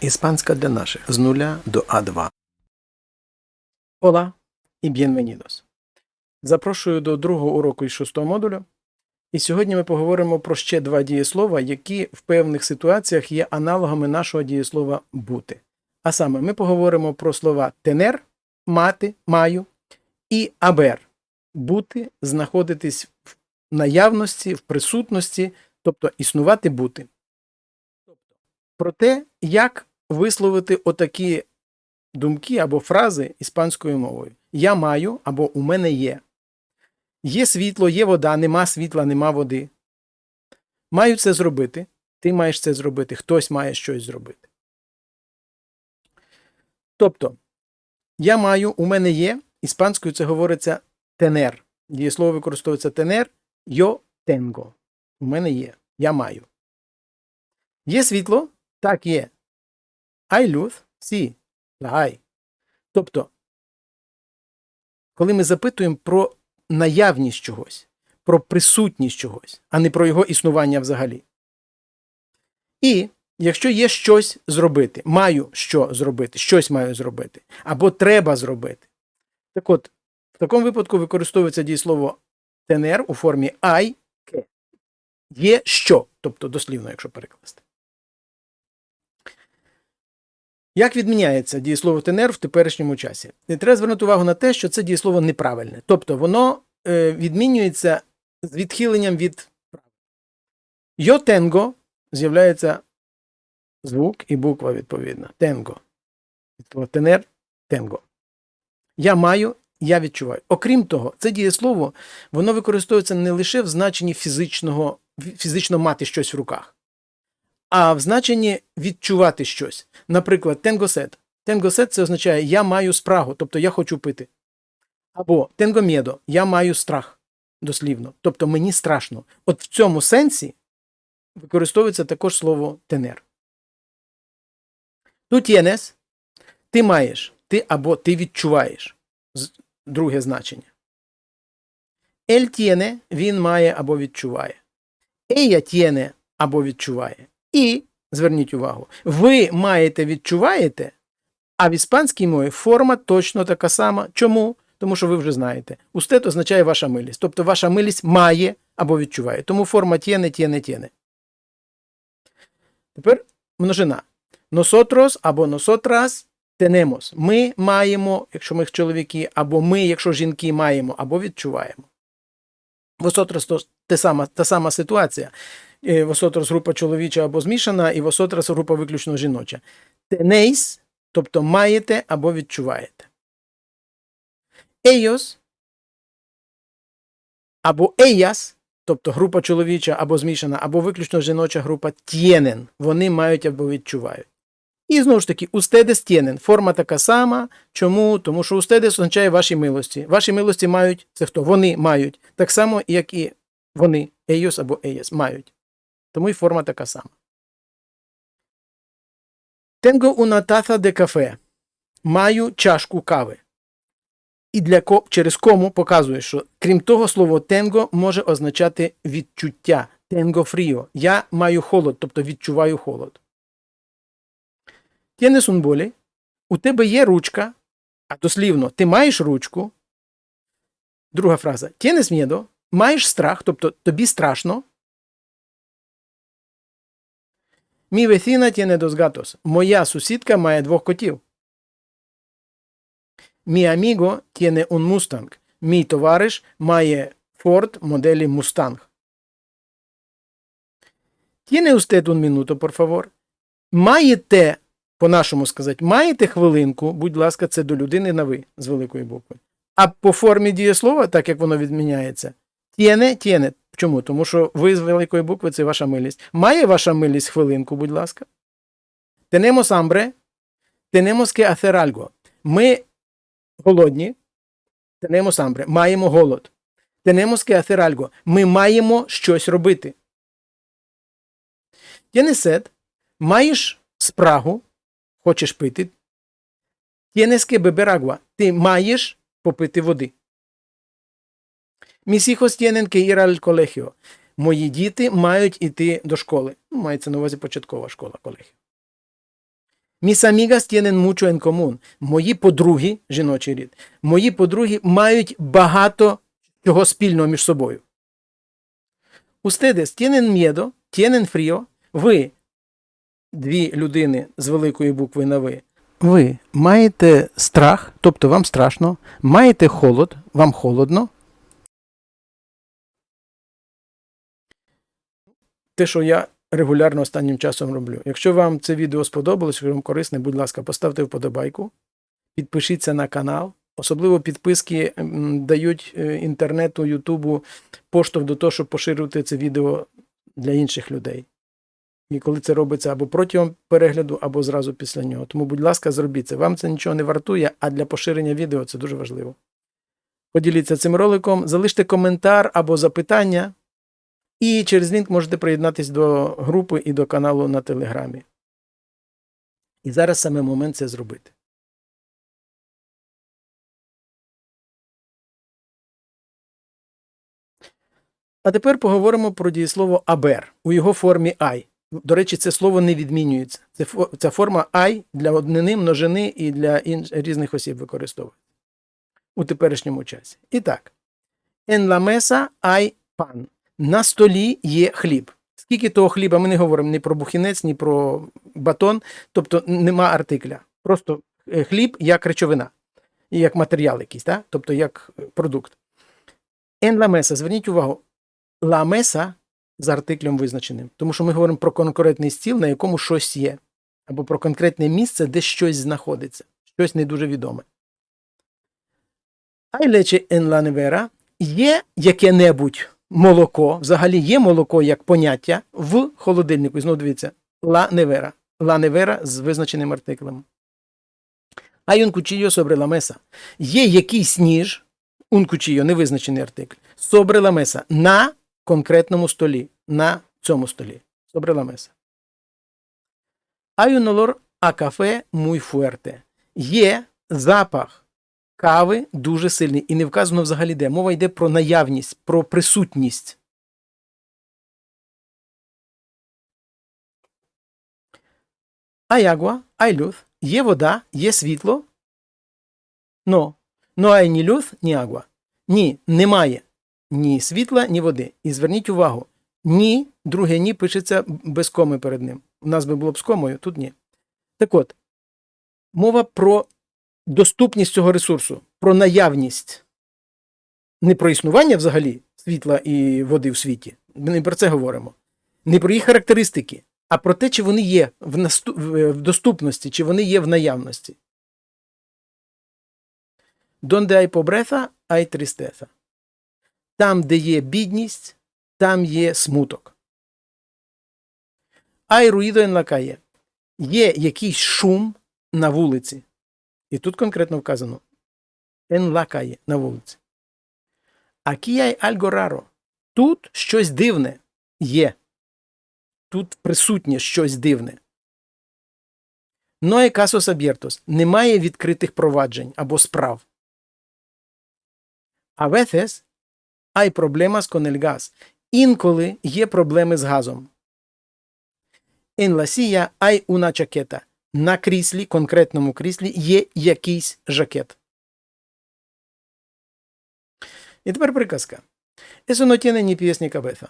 Іспанська для наших з нуля до А2. Hola і bienvenidos. Запрошую до другого уроку із шостого модулю. І сьогодні ми поговоримо про ще два дієслова, які в певних ситуаціях є аналогами нашого дієслова бути. А саме, ми поговоримо про слова тенер, мати, маю і абер бути, знаходитись в наявності, в присутності, тобто існувати бути. Про те, як висловити отакі думки або фрази іспанською мовою. Я маю або у мене є. Є світло, є вода, нема світла, нема води. Маю це зробити. Ти маєш це зробити, хтось має щось зробити. Тобто, я маю, у мене є, іспанською це говориться тенер. Дієслово використовується тенер yo tengo. У мене є. Я маю. Є світло? Так, є. Hay luz? Sí, la hay. Тобто, коли ми запитуємо про наявність чогось, про присутність чогось, а не про його існування взагалі. І якщо є щось зробити, маю що зробити, щось маю зробити, або треба зробити. Так от, в такому випадку використовується дієслово тенер у формі I, є що, тобто дослівно, якщо перекласти. Як відміняється дієслово тенер в теперішньому часі? І треба звернути увагу на те, що це дієслово неправильне. Тобто воно е, відмінюється з відхиленням від Йо тенго з'являється звук і буква відповідна. Тенго. Тенер тенго. Я маю, я відчуваю. Окрім того, це дієслово воно використовується не лише в значенні фізичного, фізично мати щось в руках а в значенні відчувати щось. Наприклад, тенгосет. Тенгосет це означає я маю спрагу, тобто я хочу пити. Або тенгомєдо я маю страх дослівно, тобто мені страшно. От в цьому сенсі використовується також слово тенер. Тут єнес ти маєш, ти або ти відчуваєш друге значення. Ель тєне він має або відчуває. Ея тєне або відчуває. І, зверніть увагу, ви маєте відчуваєте, а в іспанській мові форма точно така сама. Чому? Тому що ви вже знаєте. Устет означає ваша милість. Тобто ваша милість має або відчуває. Тому форма тєне, тєне, тєне. Тепер множина. Носотрос або носотрас тенемос. Ми маємо, якщо ми чоловіки, або ми, якщо жінки, маємо, або відчуваємо. Восотрос то та сама, та сама ситуація. Восотрос група чоловіча або змішана, і восотрос група виключно жіноча. Тенейс, тобто маєте або відчуваєте. Ейос або еяс, тобто група чоловіча або змішана, або виключно жіноча група тєнен. Вони мають або відчувають. І знову ж таки, устедес тєнен. Форма така сама. Чому? Тому що устедес означає ваші милості. Ваші милості мають це хто? Вони мають. Так само, як і вони, ейос або еяс, мають. Тому і форма така сама. Tengo una taza de café. Маю чашку кави. І для ко, через кому показує, що крім того, слово тенго може означати відчуття. Тенго фріо. Я маю холод, тобто відчуваю холод. Tienes un boli. У тебе є ручка, а дослівно, ти маєш ручку. Друга фраза. Tienes miedo. Маєш страх, тобто тобі страшно. Mi vecina tiene dos gatos. Моя сусідка має двох котів. Mi amigo tiene un Mustang. Мій товариш має Ford моделі Mustang. Tiene usted un minuto, por favor? Маєте, по-нашому сказати, маєте хвилинку, будь ласка, це до людини на ви з великої букви. А по формі дієслова, так як воно відміняється, tiene, tiene. Чому? Тому що ви з великої букви це ваша милість. Має ваша милість хвилинку, будь ласка. Tenemos hambre, tenemos que hacer. Ми голодні. Tenemos hambre. Маємо голод. Tenemos que hacer. Ми маємо щось робити. Sed. Маєш спрагу. Хочеш пити. Beber agua. Ти маєш попити води. Mis hijos tienen que ir al colegio. Мої діти мають іти до школи. Ну, Мається на увазі початкова школа колегія. Mis amigas tienen mucho en común. Мої подруги, жіночий рід, мої подруги мають багато чого спільного між собою. Ustedes tienen miedo, tienen frío. Ви, дві людини з великої букви на ви. Ви маєте страх, тобто вам страшно, маєте холод, вам холодно. Те, що я регулярно останнім часом роблю. Якщо вам це відео сподобалось, якщо вам корисне, будь ласка, поставте вподобайку, підпишіться на канал. Особливо підписки дають е, інтернету, Ютубу поштовх до того, щоб поширювати це відео для інших людей. І коли це робиться або протягом перегляду, або зразу після нього. Тому, будь ласка, зробіть це. Вам це нічого не вартує, а для поширення відео це дуже важливо. Поділіться цим роликом, залиште коментар або запитання, і через лінк можете приєднатися до групи і до каналу на Телеграмі. І зараз саме момент це зробити. А тепер поговоримо про дієслово абер у його формі ай. До речі, це слово не відмінюється. Це, ця форма ай для однини, множини і для інш, різних осіб використовується у теперішньому часі. І так, en la mesa hay pan. На столі є хліб. Скільки того хліба, ми не говоримо ні про бухінець, ні про батон, тобто нема артикля. Просто е, хліб як речовина, як матеріал якийсь, так? тобто як продукт. La mesa, зверніть увагу, mesa з артиклем визначеним, тому що ми говоримо про конкретний стіл, на якому щось є, або про конкретне місце, де щось знаходиться, щось не дуже відоме. Hay leche en є яке-небудь молоко, взагалі є молоко як поняття в холодильнику. І знову дивіться, la nevera. La nevera з визначеним артиклем. Hay un cuchillo mesa. Є якийсь ніж, un невизначений артикль, sobre mesa, на конкретному столі, на цьому столі. Sobre la mesa. Hay un olor a café. Є запах кави дуже сильний. І не вказано взагалі де. Мова йде про наявність, про присутність. Agua, hay. Є вода, є світло. Но. No hay ні luz, ні agua. Ні, немає ні світла, ні води. І зверніть увагу, ні, друге ні пишеться без коми перед ним. У нас би було б з комою, тут ні. Так от, мова про доступність цього ресурсу, про наявність, не про існування взагалі світла і води в світі. Ми не про це говоримо. Не про їх характеристики, а про те, чи вони є в, наступ... в в доступності, чи вони є в наявності. Donde hay pobreza, hay tristeza. Там, де є бідність, там є смуток. Hay ruido en. Є якийсь шум на вулиці. І тут конкретно вказано en la calle, на вулиці. Aquí hay algo raro. Тут щось дивне є. Тут присутнє щось дивне. No hay casos abiertos. Немає відкритих проваджень або справ. A veces hay problemas con el gas. Інколи є проблеми з газом. En la silla hay una chaqueta. На кріслі, конкретному кріслі, є якийсь жакет. І тепер приказка. Ni pies, ni cabeza.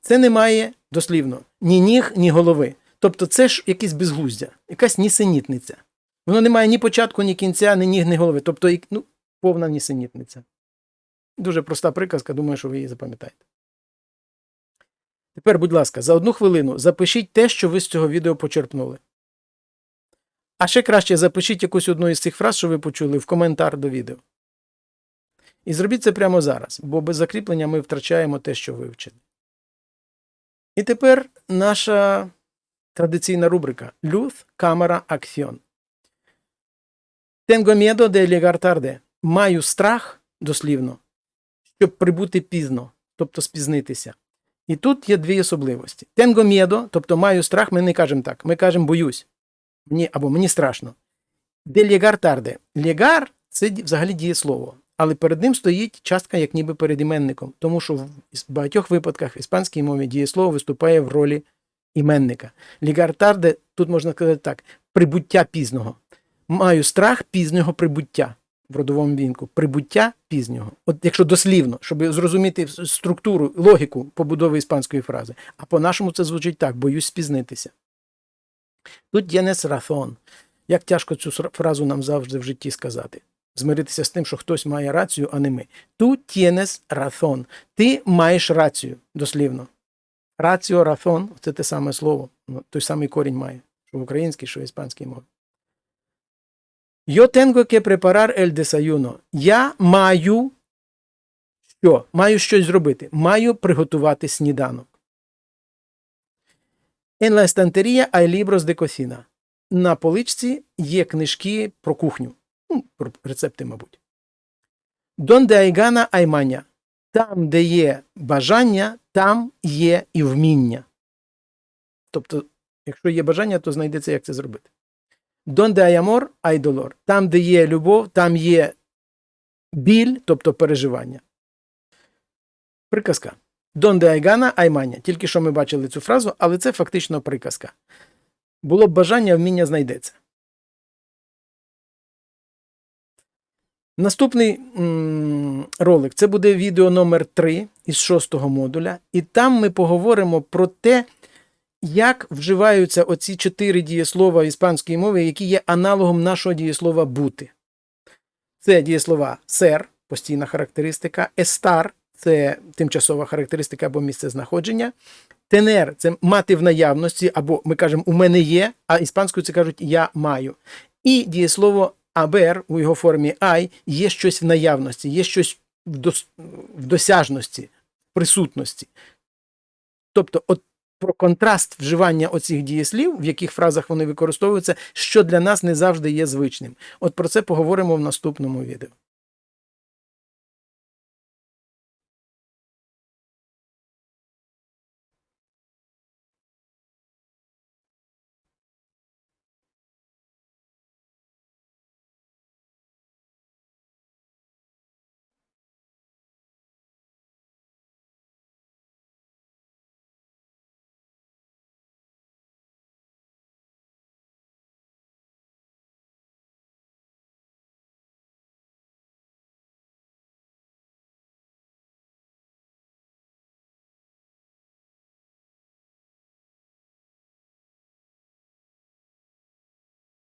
Це не має дослівно ні ніг, ні голови. Тобто це ж якесь безглуздя, якась нісенітниця. Воно не має ні початку, ні кінця, ні ніг, ні голови. Тобто ну, повна нісенітниця. Дуже проста приказка, думаю, що ви її запам'ятаєте. Тепер, будь ласка, за одну хвилину запишіть те, що ви з цього відео почерпнули. А ще краще запишіть якусь одну із цих фраз, що ви почули, в коментар до відео. І зробіть це прямо зараз, бо без закріплення ми втрачаємо те, що вивчили. І тепер наша традиційна рубрика Luz, камера, акціон. Tengo miedo de llegar tarde. Маю страх, дослівно, щоб прибути пізно, тобто спізнитися. І тут є дві особливості. Tengo miedo, тобто маю страх, ми не кажемо так, ми кажемо боюсь. Мені, або мені страшно. De llegar tarde. Llegar – це взагалі дієслово, але перед ним стоїть частка як ніби перед іменником, тому що в багатьох випадках в іспанській мові дієслово виступає в ролі іменника. Llegar tarde, тут можна сказати так, прибуття пізного. Маю страх пізнього прибуття в родовому вінку. Прибуття пізнього. От якщо дослівно, щоб зрозуміти структуру, логіку побудови іспанської фрази. А по-нашому це звучить так: боюсь спізнитися. Тут єнес рафон. Як тяжко цю фразу нам завжди в житті сказати. Змиритися з тим, що хтось має рацію, а не ми. Ту тєнес рафон. Ти маєш рацію, дослівно. Раціо, рафон це те саме слово. Ну, той самий корінь має, що в українській, що в іспанській мові. Yo tengo que preparar el desayuno. Я маю що? Маю щось зробити. Маю приготувати сніданок. En la estantería hay libros de cocina. На поличці є книжки про кухню. Ну, про рецепти, мабуть. Donde hay gana, hay maña. Там, де є бажання, там є і вміння. Тобто, якщо є бажання, то знайдеться, як це зробити. Donde hay amor, hay dolor. Там, де є любов, там є біль, тобто переживання. Приказка. Hay gana, hay. Тільки що ми бачили цю фразу, але це фактично приказка. Було б бажання, вміння знайдеться. Наступний ролик це буде відео номер 3 із шостого модуля, і там ми поговоримо про те, як вживаються оці чотири дієслова іспанської мови, які є аналогом нашого дієслова бути. Це дієслова сер, постійна характеристика, естар це тимчасова характеристика або місце знаходження. Тенер це мати в наявності, або ми кажемо у мене є, а іспанською це кажуть я маю. І дієслово абер у його формі ай є щось в наявності, є щось в, дос, в досяжності, в присутності. Тобто, от про контраст вживання оцих дієслів, в яких фразах вони використовуються, що для нас не завжди є звичним. От про це поговоримо в наступному відео.